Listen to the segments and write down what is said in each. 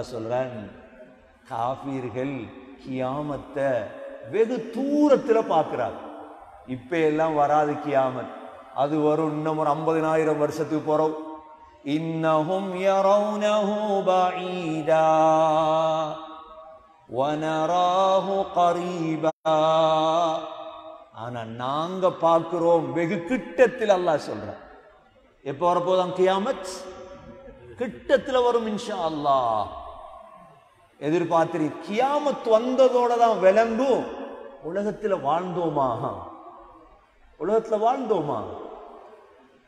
சொல்றான். காபீர்கள் கியாமத்தை வெகு தூரத்துல பார்க்கிறாங்க இப்ப எல்லாம் வராது கியாமத். அது வரும் இன்னும் ஒரு ஐம்பதினாயிரம் வருஷத்துக்கு போறோம். இன்னஹும் யரவுனஹு பஈதா. வனராஹு கரீபா. ஆனா நாங்க பார்க்கிறோம் வெகு கிட்டத்தில் அல்லாஹ் சொல்றான் எப்போ வரப்போதான் கியாமத்? கிட்டத்தில் வரும் இன்ஷா அல்லாஹ். எதிர்பார்த்திரி கியாமத் வந்ததோட தான் விளங்கும். உலகத்துல வாழ்ந்தோமா? உலகத்துல வாழ்ந்தோமா?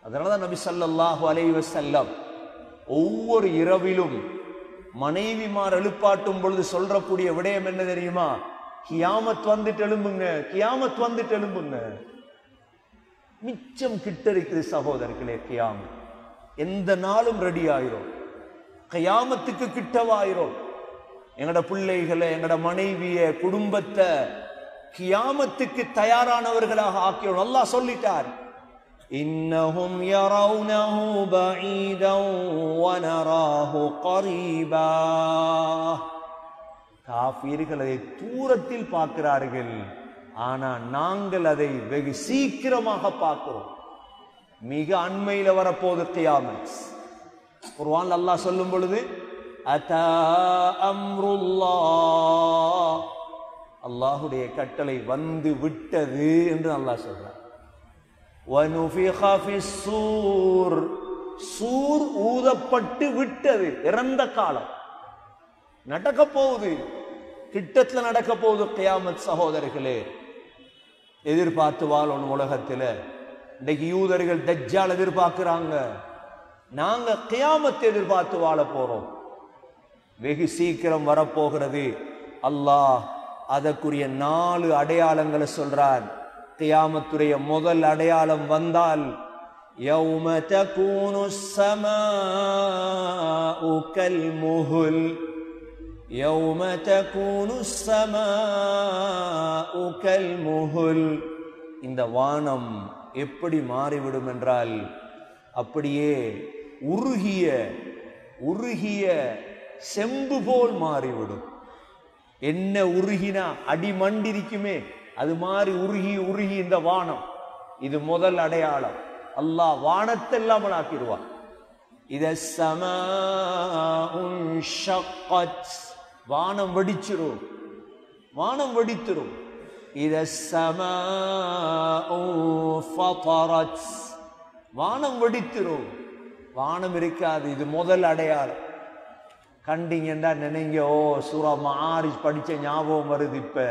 அதனாலதான் நபி சல்லாஹு அலைவ செல்லம் ஒவ்வொரு இரவிலும் மனைவிமார் எழுப்பாட்டும் பொழுது சொல்றக்கூடிய விடயம் என்ன தெரியுமா? கியாமத் வந்துட்டு எழும்புங்க கியாமத் வந்துட்டு எழும்புங்க. மிச்சம் கிட்ட இருக்குது சகோதரர்களே கியாமத் எந்த நாளும் ரெடி ஆயிரும். கயாமத்துக்கு கிட்டவாயிரும். எங்களோட பிள்ளைகளை எங்களோட மனைவிய குடும்பத்தை கியாமத்துக்கு தயாரானவர்களாக ஆக்கியோம் நல்லா சொல்லிட்டார் இன்னஹும் யரவுனஹு பஈதன் வனராஹு கரீபா. காஃபிர்கள் அதை தூரத்தில் பார்க்கிறார்கள் ஆனா நாங்கள் அதை வெகு சீக்கிரமாக பார்க்கிறோம். மிக அண்மையில் வரப்போகுது கியாமத். குர்ஆன் அல்லாஹ் சொல்லும் பொழுது அதா அம்ருல்லா அல்லாஹுடைய கட்டளை வந்து விட்டது என்று அல்லாஹ் சொல்றார் சூர். சூர் ஊதப்பட்டு விட்டது இறந்த காலம். நடக்க போகுது. கிட்டத்துல நடக்க போகுது கியாமத் சகோதரர்களே. எதிர்பார்த்து வாழணும் உலகத்தில் இன்றைக்கு யூதர்கள் தஜ்ஜால் எதிர்பார்க்கிறாங்க. நாங்க கியாமத்தை எதிர்பார்த்து வாழ போறோம். வெகு சீக்கிரம் வரப்போகிறது. அல்லாஹ் அதற்குரிய நாலு அடையாளங்களை சொல்றார். தியாமத்துடைய முதல் அடையாளம் வந்தால் முகுல் முகுல் இந்த வானம் எப்படி மாறிவிடும் என்றால் அப்படியே உருகிய உருகிய செம்பு போல் மாறிவிடும். என்ன உருகினா அடி மண்டிருக்குமே அது மாதிரி உருகி உருகி இந்த வானம். இது முதல் அடையாளம். அல்லாஹ் வானத்தை இல்லாமல் ஆக்கிடுவான். இத சம வானம் வெடிச்சிரும். வானம் வெடித்திரும். இத சம வானம் வெடித்திரும். வானம் இருக்காது இது முதல் அடையாளம். கண்டீங்கன்னா நினைங்க ஓ சூரா மாரிஸ் படிச்ச ஞாபகம் வருது இப்ப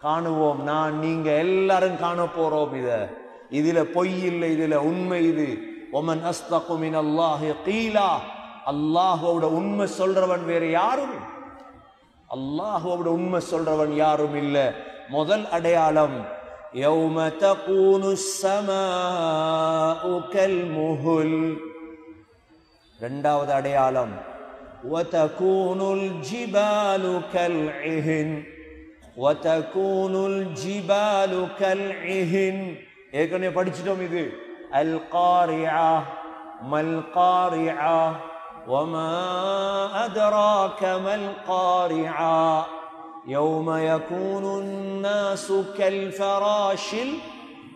காணுவோம் நான் நீங்க எல்லாரும் காண போறோம் இத இதுல பொய் இல்லை இதுல உண்மை இது ஒமன் அஸ்தகுமின் அல்லாஹ் கீலா அல்லாஹோட உண்மை சொல்றவன் வேற யாரும் அல்லாஹோட உண்மை சொல்றவன் யாரும் இல்ல முதல் அடையாளம் يوم تكون السماء كالمهل இரண்டாவது அடையாளம் وتكون الجبال كالعهن وتكون الجبال كالعهن ஏற்கனவே படிச்சிட்டோம் இது அல் காரியா மல் காரியா وما أدراك ما القارعة يوم يكون الناس كالفراش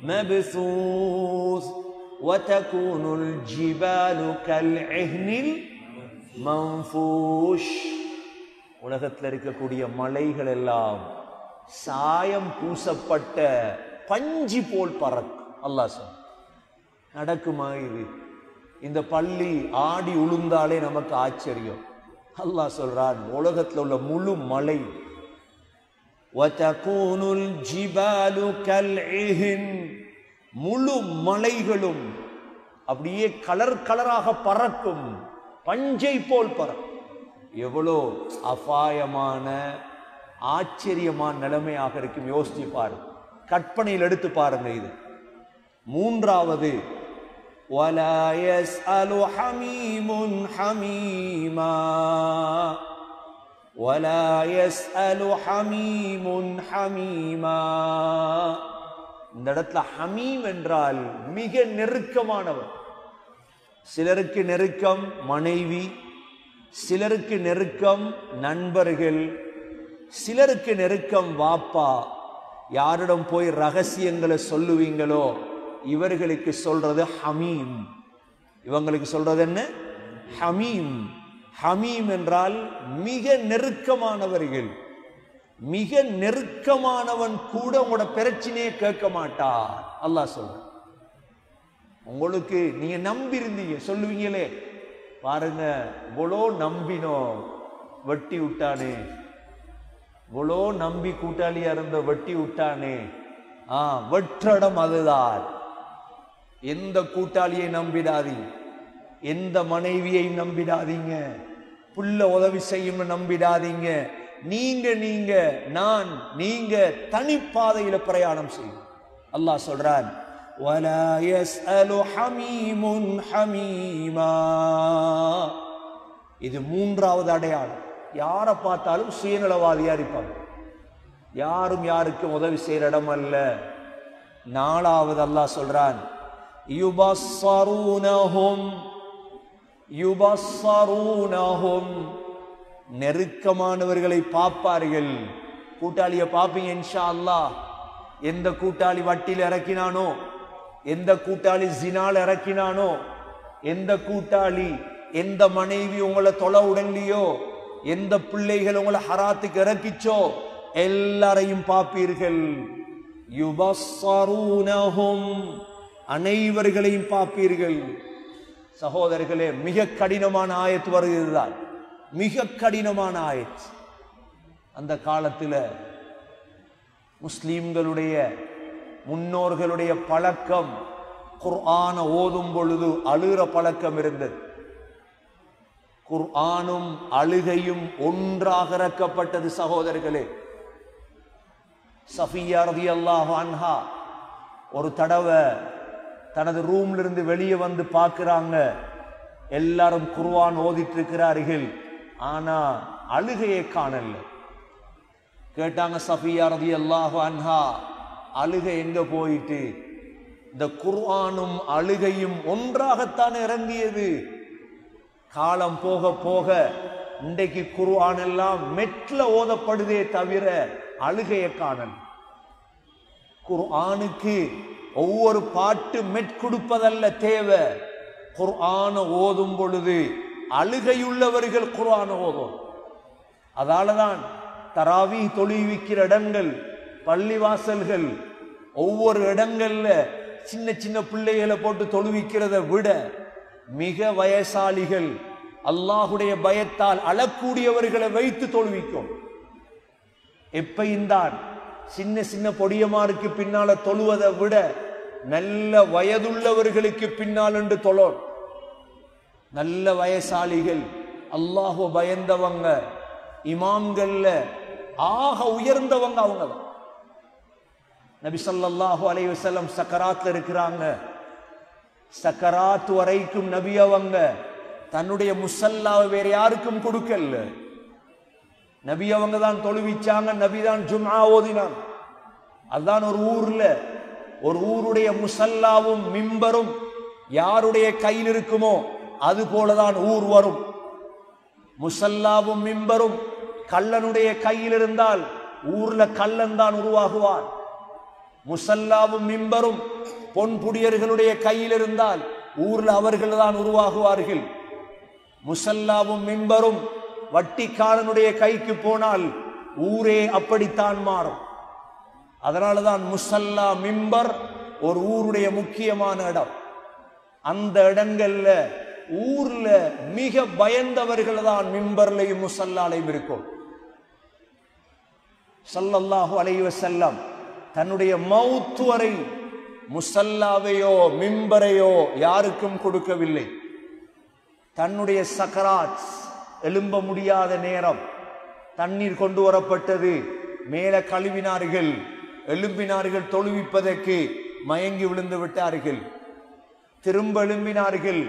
المبثوث وتكون الجبال كالعهن மம்ஃபூஷ். உலகத்தில் இருக்கக்கூடிய மலைகள் எல்லாம் சாயம் பூசப்பட்ட பஞ்சு போல் பறக்கும். அல்லா சொல் நடக்குமா இது? இந்த பள்ளி ஆடி உளுந்தாலே நமக்கு ஆச்சரியம். அல்லாஹ் சொல்றான் உலகத்தில் உள்ள முழு மலை. முழு மலைகளும் அப்படியே கலர் கலராக பறக்கும். பஞ்சை போல் பரம் எவ்வளோ அபாயமான ஆச்சரியமான நிலைமையாக இருக்கும் யோசித்து பாரு. கற்பனையில் எடுத்து பாருங்க இது. மூன்றாவது இந்த இடத்துல ஹமீம் என்றால் மிக நெருக்கமானவர். சிலருக்கு நெருக்கம் மனைவி சிலருக்கு நெருக்கம் நண்பர்கள் சிலருக்கு நெருக்கம் வாப்பா. யாரிடம் போய் ரகசியங்களை சொல்லுவீங்களோ இவர்களுக்கு சொல்றது ஹமீம். இவங்களுக்கு சொல்றது என்ன? ஹமீம். ஹமீம் என்றால் மிக நெருக்கமானவர்கள். மிக நெருக்கமானவன் கூட உங்களோட பிரச்சனையை கேட்க மாட்டார் அல்லாஹ் சொல்றான். உங்களுக்கு நீங்க நம்பி இருந்தீங்க சொல்லுவீங்களே பாருங்க இவ்வளோ நம்பினோம் வெட்டி விட்டானே. இவ்வளோ நம்பி கூட்டாளியா இருந்த வெட்டி விட்டானே. ஆ வெற்றடம் அதுதான். எந்த கூட்டாளியை நம்பிடாதீங்க. எந்த மனைவியை நம்பிடாதீங்க. புள்ள உதவி செய்யும்னு நம்பிடாதீங்க. நீங்க நீங்க நான் நீங்க தனிப்பாதையில பிரயாணம் செய்யும் அல்லாஹ் சொல்றான் ولا يسأل حميم حميما இது மூன்றாவது அடையாளம் யாரை பார்த்தாலும் சுயநலவாதியா இருப்பாங்க யாரும் யாருக்கும் உதவி செய்யற இடம் அல்ல நாலாவது அல்லாஹ் சொல்றான் யுபஸ்ஸரூனஹும் யுபஸ்ஸரூனஹும் நெருக்கமானவர்களை பார்ப்பார்கள் கூட்டாளியை பார்ப்பீங்க இன்ஷா அல்லாஹ் எந்த கூட்டாளி வட்டியில் இறக்கினானோ எந்த கூட்டாளி ஜினால் இறக்கினானோ எந்த கூட்டாளி எந்த மனைவி உங்களை தொலை உடன்லையோ எந்த பிள்ளைகள் உங்களை ஹராத்துக்கு இறக்கிச்சோ எல்லாரையும் பார்ப்பீர்கள். யுபஸ்ஸரூனஹும். அனைவர்களையும் பார்ப்பீர்கள். சகோதரர்களே மிக கடினமான ஆயத்து வருகிறதுதான். மிக கடினமான ஆயத்து. அந்த காலத்தில் முஸ்லீம்களுடைய முன்னோர்களுடைய பழக்கம். குர்ஆன ஓதும் பொழுது அழுகிற பழக்கம் இருந்தது. குர்ஆனும் அழுகையும் ஒன்றாக இறக்கப்பட்டது சகோதரர்களே. சஃபியா அல்லாஹ் அன்ஹா ஒரு தடவை தனது ரூம்ல இருந்து வெளியே வந்து பார்க்குறாங்க. எல்லாரும் குர்ஆன் ஓதிட்டு இருக்கிறார்கள் ஆனா அழுகையை காணல. கேட்டாங்க சஃபியா அல்லாஹ் அன்ஹா அழுகை எங்க போயிட்டு? இந்த குர்ஆனும் அழுகையும் ஒன்றாகத்தான் இறங்கியது. காலம் போக போக இன்றைக்கு குர்ஆன் எல்லாம் மெட்ல ஓதப்படுதே தவிர அழுகையை காணல். குர்ஆனுக்கு ஒவ்வொரு பாட்டு மெட் கொடுப்பதல்ல தேவை. குர்ஆன ஓதும் பொழுது அழுகையுள்ளவர்கள் குர்ஆன ஓதும் அதாலதான் தராவி தொழுவிக்கிற இடங்கள் பள்ளிவாசல்கள் ஒவ்வொரு இடங்கள்ல சின்ன சின்ன பிள்ளைகளை போட்டு தொழுவிக்கிறத விட மிக வயசாளிகள் அல்லாஹுடைய பயத்தால் அழக்கூடியவர்களை வைத்து தொழுவிக்கும். எப்பையும் தான் சின்ன சின்ன பொடியமாருக்கு பின்னால தொழுவதை விட நல்ல வயதுள்ளவர்களுக்கு பின்னால் என்று தொழோம். நல்ல வயசாளிகள் அல்லாஹு பயந்தவங்க இமாம்கள்ல ஆக உயர்ந்தவங்க அவங்க தான் நபி சொல்லாஹு அலைய வஸல்லம் சக்கராத்ல இருக்கிறாங்க. சக்கராத் வரைக்கும் நபி அவங்க. தன்னுடைய முசல்லாவை வேற யாருக்கும் கொடுக்கல. நபி அவங்க தான் தொழுவிச்சாங்க நபி தான் ஜும்ஆ ஓதினான். அதுதான் ஒரு ஊர்ல ஒரு ஊருடைய முசல்லாவும் மிம்பரும் யாருடைய கையில் இருக்குமோ அது போலதான் ஊர் வரும். முசல்லாவும் மிம்பரும் கள்ளனுடைய கையில் இருந்தால் ஊர்ல கள்ளன் தான் உருவாகுவான். முசல்லாவும் மிம்பரும் பொன்புடியர்களுடைய கையில் இருந்தால் ஊர்ல அவர்கள் தான் உருவாகுவார்கள். முசல்லாவும் மிம்பரும் வட்டிக்காரனுடைய கைக்கு போனால் ஊரே அப்படித்தான் மாறும். அதனாலதான் முசல்லா மிம்பர் ஒரு ஊருடைய முக்கியமான இடம். அந்த இடங்கள்ல ஊர்ல மிக பயந்தவர்கள் தான் மிம்பர்லையும் முசல்லாலையும் இருக்கும். சல்லல்லாஹு அலைவ செல்லம் தன்னுடைய மௌத் வரை முசல்லாவையோ மிம்பரையோ யாருக்கும் கொடுக்கவில்லை. தன்னுடைய சக்கராத் எழும்ப முடியாத நேரம் தண்ணீர் கொண்டு வரப்பட்டது. மேல கழுவினார்கள் எழும்பினார்கள் தொழுவிப்பதற்கு மயங்கி விழுந்து விட்டார்கள். திரும்ப எழும்பினார்கள்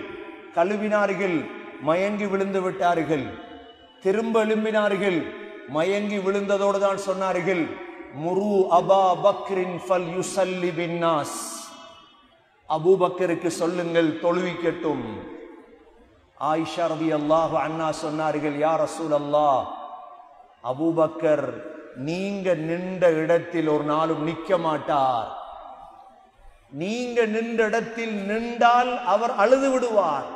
கழுவினார்கள் மயங்கி விழுந்து விட்டார்கள். திரும்ப எழும்பினார்கள் மயங்கி விழுந்ததோடு தான் சொன்னார்கள். முரு அபா பக்ரின் ஃபல் யுசல்லி பின்னாஸ். அபூபக்கருக்கு சொல்லுங்கள் தொழுவிக்கட்டும் ஆயிஷா ரவி அல்லாஹ் அண்ணா சொன்னார்கள் யார் ரசூல் அல்லாஹ் அபூபக்கர் நீங்க நின்ற இடத்தில் ஒரு நாளும் நிற்க மாட்டார். நீங்க நின்ற இடத்தில் நின்றால் அவர் அழுது விடுவார்.